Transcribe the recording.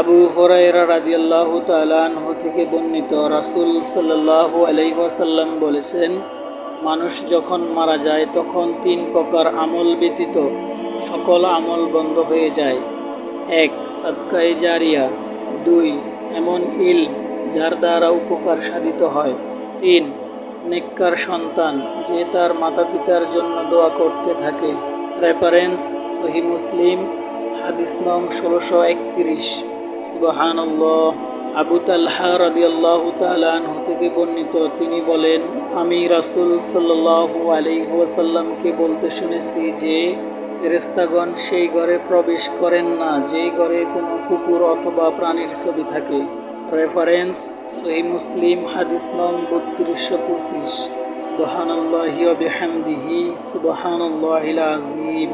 আবু হরাইরা রাদিয়াল্লাহ তালাহ থেকে বর্ণিত রাসূল সাল্লাল্লাহু আলাইহুয়াসাল্লাম বলেছেন, মানুষ যখন মারা যায়, তখন তিন প্রকার আমল ব্যতীত সকল আমল বন্ধ হয়ে যায়। এক, সাদকায়ে জারিয়া। দুই, এমন ইল যার দ্বারা উপকার সাধিত হয়। তিন, নেককার সন্তান যে তার মাতা পিতার জন্য দোয়া করতে থাকে। রেফারেন্স সহি মুসলিম, হাদিস নং ষোলোশো একত্রিশ। সুবাহান আবু তালহা রাদিয়াল্লাহু থেকে বর্ণিত তিনি বলেন, আমি রাসূল সাল্লাল্লাহু আলাইহি বলতে শুনেছি যে সেই ঘরে প্রবেশ করেন না, যেই ঘরে কোনো কুকুর অথবা প্রাণীর ছবি থাকে। রেফারেন্স সহি মুসলিম, হাদিস নং বত্রিশশো পঁচিশ। সুবাহান আল্লাহি বিহামদিহি সুবাহান আজিম